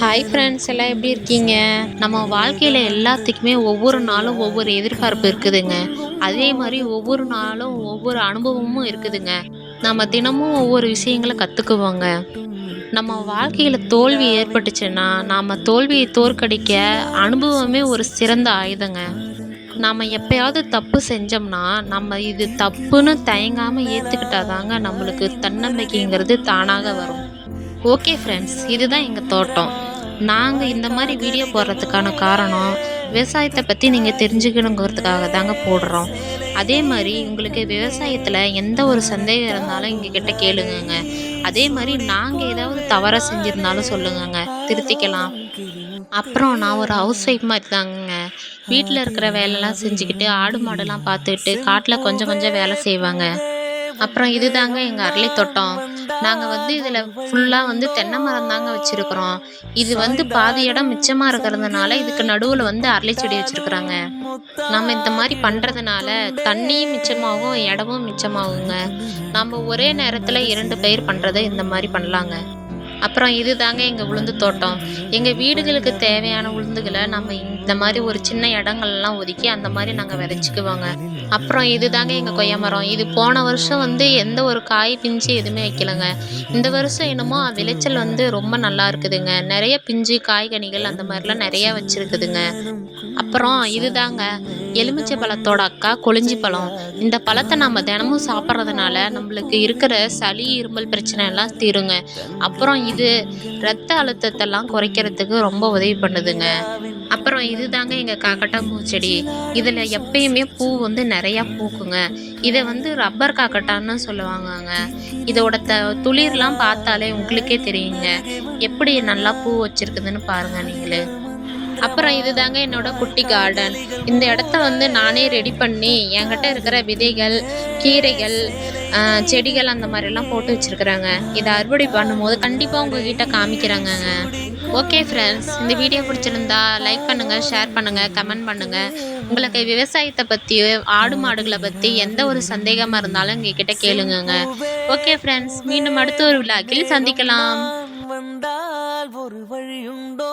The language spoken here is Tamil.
ஹாய் ஃப்ரெண்ட்ஸ் எல்லாம் எப்படி இருக்கீங்க? நம்ம வாழ்க்கையில் எல்லாத்துக்குமே ஒவ்வொரு நாளும் ஒவ்வொரு எதிர்பார்ப்பு இருக்குதுங்க. அதே மாதிரி ஒவ்வொரு நாளும் ஒவ்வொரு அனுபவமும் இருக்குதுங்க. நம்ம தினமும் ஒவ்வொரு விஷயங்களை கற்றுக்குவோங்க நம்ம வாழ்க்கையில் தோல்வி ஏற்பட்டுச்சுன்னா நாம் தோல்வியை தோற்கடிக்க அனுபவமே ஒரு சிறந்த ஆயுதங்க. நாம் எப்பயாவது தப்பு செஞ்சோம்னா நம்ம இது தப்புன்னு தயங்காமல் ஏற்றுக்கிட்டாதாங்க நம்மளுக்கு தன்னம்பிக்கைங்கிறது தானாக வரும். ஓகே ஃப்ரெண்ட்ஸ் இதுதான் எங்கள் தோட்டம். நாங்கள் இந்த மாதிரி வீடியோ போடுறதுக்கான காரணம் விவசாயத்தை பற்றி நீங்கள் தெரிஞ்சுக்கணுங்கிறதுக்காக தாங்க போடுறோம். அதே மாதிரி உங்களுக்கு விவசாயத்தில் எந்த ஒரு சந்தேகம் இருந்தாலும் எங்ககிட்ட கேளுங்கங்க. அதே மாதிரி நாங்கள் ஏதாவது தவறாக செஞ்சுருந்தாலும் சொல்லுங்கங்க. திருத்திக்கலாம். அப்புறம் நான் ஒரு ஹவுஸ் ஒய்ஃப் மாதிரி தாங்க. வீட்டில் இருக்கிற வேலைலாம் செஞ்சுக்கிட்டு ஆடு மாடெல்லாம் பார்த்துக்கிட்டு காட்டில் கொஞ்சம் கொஞ்சம் வேலை செய்வாங்க. அப்புறம் இதுதாங்க எங்கள் அரளி தோட்டம். நாங்கள் வந்து இதில் ஃபுல்லாக வந்து தென்னை மரம் தாங்க வச்சுருக்குறோம். இது வந்து பாதி இடம் மிச்சமாக இருக்கிறதுனால இதுக்கு நடுவில் வந்து அரளி செடி வச்சுருக்குறாங்க. நம்ம இந்த மாதிரி பண்ணுறதுனால தண்ணியும் மிச்சமாகும் இடமும் மிச்சமாகுங்க. நம்ம ஒரே நேரத்தில் இரண்டு பயிர் பண்ணுறதை இந்த மாதிரி பண்ணலாங்க. அப்புறம் இது தாங்க எங்கள் உளுந்து தோட்டம். எங்கள் வீடுகளுக்கு தேவையான உளுந்துகளை நம்ம இந்த மாதிரி ஒரு சின்ன இடங்கள்லாம் ஒதுக்கி அந்த மாதிரி நாங்கள் விதைச்சிக்குவோங்க. அப்புறம் இதுதாங்க எங்கள் கொய்யா மரம் இது போன வருஷம் வந்து எந்த ஒரு காய் பிஞ்சு எதுவுமே வைக்கலைங்க. இந்த வருஷம் என்னமோ விளைச்சல் வந்து ரொம்ப நல்லா இருக்குதுங்க. நிறைய பிஞ்சு காய்கனிகள் அந்த மாதிரிலாம் நிறைய வச்சுருக்குதுங்க. அப்புறம் இதுதாங்க எலுமிச்சை பழத்தோட அக்கா கொளிஞ்சி பழம். இந்த பழத்தை நம்ம தினமும் சாப்பிட்றதுனால நம்மளுக்கு இருக்கிற சளி இருமல் பிரச்சனை எல்லாம் தீருங்க. அப்புறம் இது ரத்த அழுத்தத்தெல்லாம் குறைக்கிறதுக்கு ரொம்ப உதவி பண்ணுதுங்க. அப்புறம் இதுதாங்க எங்கள் காக்கட்டாம்பூ செடி இதில் எப்பயுமே பூ வந்து நிறையா பூக்குங்க. இதை வந்து ரப்பர் காக்கட்டான்னு சொல்லுவாங்கங்க. இதோட த துளிர்லாம் பார்த்தாலே உங்களுக்கே தெரியுங்க. எப்படி நல்லா பூ வச்சிருக்குதுன்னு பாருங்க நீங்களே. அப்புறம் இதுதாங்க என்னோட குட்டி கார்டன் இந்த இடத்த வந்து நானே ரெடி பண்ணி என்கிட்ட இருக்கிற விதைகள் கீரைகள் செடிகள் அந்த மாதிரிலாம் போட்டு வச்சிருக்கிறாங்க. இதை அறுவடை பண்ணும்போது கண்டிப்பாக உங்ககிட்ட காமிக்கிறாங்கங்க. ஓகே ஃப்ரெண்ட்ஸ் இந்த வீடியோ பிடிச்சிருந்தா லைக் பண்ணுங்கள் ஷேர் பண்ணுங்கள் கமெண்ட் பண்ணுங்கள் உங்களுக்கு விவசாயத்தை பற்றி ஆடு மாடுகளை பற்றி எந்த ஒரு சந்தேகமாக இருந்தாலும் எங்ககிட்ட கேளுங்கங்க. ஓகே ஃப்ரெண்ட்ஸ் மீண்டும் அடுத்த ஒரு விழாக்கில் சந்திக்கலாம். வந்தால் ஒரு வழியுண்டோ?